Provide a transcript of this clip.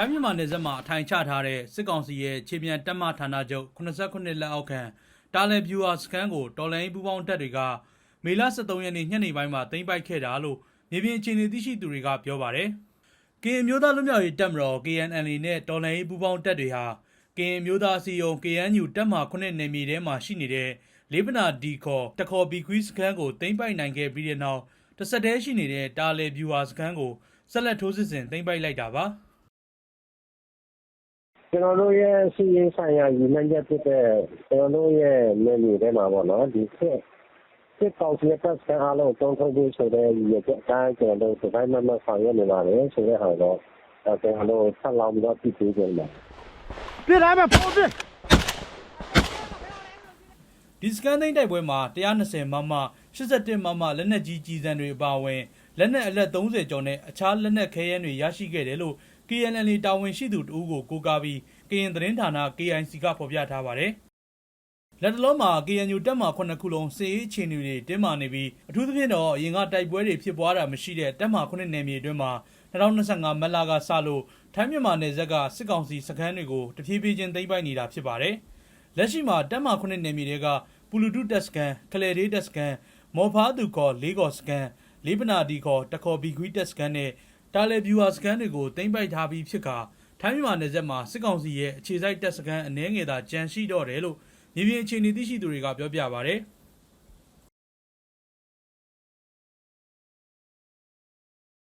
ထိုင်းမြန်မာနယ်စပ်မှာအထိုင်ချထားတဲ့စစ်ကောင်စီရဲ့ခြေမြန်တပ်မဌာနချုပ်89လက်အောက်ခံတာလန်ဗျူဟာစကန်ကိုတော်လိုင်းပူပေါင်းတပ်တွေကမေလ23ရက်နေ့ညနေပိုင်းမှာသိမ်းပိုက်ခဲ့တာလို့မြေပြင်အခြေအနေသိရှိသူတွေကပြောပါတယ်။ကရင်မျိုးသားလူမျိုးရေးတပ်မတော် KNL နဲ့တော်လိုင်းပူပေါင်းတပ်တွေဟာကရင်မျိုးသားစီယုံ KNU တပ်မ9နယ်မြေထဲမှာရှိနေတဲ့လေးပနာဒီခေါ်တခေါ်ဘီကွီစကန်ကိုသိမ်းပိုက်နိုင်ခဲ့ပြီးတဲ့နောက်တစ်ဆက်တည်းရှိနေတဲ့တာလန်ဗျူဟာစကန်ကိုဆက်လက်ထိုးစစ်ဆင်သိမ်းပိုက်လိုက်တာပါ။ ကျွန်တော်တို့ရဲ့စီးရေးဆိုင်ရာ ရည်မှန်းချက်ဖြစ်တဲ့ ကျွန်တော်တို့ရဲ့ နယ်မြေထဲမှာပေါ့နော် ဒီစစ်စစ်ကောင်စီတပ်စခန်းအားလုံးတုံးထုတ်ပြီးဆိုတဲ့ ရည်ရွယ်ချက်အတိုင်း ကျွန်တော်တို့ဒီတိုင်းမှမဆောင်ရွက်နေပါတယ်ဆိုတဲ့ဟာတော့အဲကျွန်တော်တို့ဆက်လောင်းပြီးတော့ပြည့်ပြည့်ကြတယ်ပြစ်တိုင်းမှာပုံပြစ်ဒီစကန်သိန်းတိုက်ပွဲမှာ120မမ81မမ လက်နက်ကြီးကြီးစံတွေအပါအဝင် လက်နက်အလက်30ကျော်နဲ့ အခြားလက်နက်ခဲယမ်းတွေ ရရှိခဲ့တယ်လို့ KNL တာဝန်ရှိသူတဦးကိုကိုးကားပြီးကရင်သတင်းဌာန KIC ကဖော်ပြထားပါတယ်။လက်တလုံးမှာ KNU တက်မှ9ခုလုံးစစ်ရေးအခြေအနေတွေတင်းမာနေပြီးအထူးသဖြင့်တော့အရင်ကတိုက်ပွဲတွေဖြစ်ပွားတာမရှိတဲ့တက်မှ9နယ်မြေအတွင်းမှာ2025မတ်လကစလို့ထိုင်းမြန်မာနယ်စပ်ကစစ်ကောင်စီစခန်းတွေကိုတဖြည်းဖြည်းချင်းသိမ်းပိုက်နေတာဖြစ်ပါတယ်။လက်ရှိမှာတက်မှ9နယ်မြေတွေကပူလူတုတက်စကန်ခလေဒေးတက်စကန်မော်ဖားသူခေါ်လေးကော်စကန်လေးပနာဒီခေါ်တခေါ်ဘီကွီတက်စကန်နဲ့ တာလေဗျူဟာစကန်တွေကိုသိမ်းပိုက်ထားပြီးဖြစ်ကာထိုင်းမြန်မာနယ်စပ်မှာစစ်ကောင်စီရဲ့အခြေစိုက်တက်စကန်အနှဲငယ်သာကြန့်ရှိတော့တယ်လို့မြေပြင်အခြေအနေသိရှိသူတွေကပြောပြပါဗျ။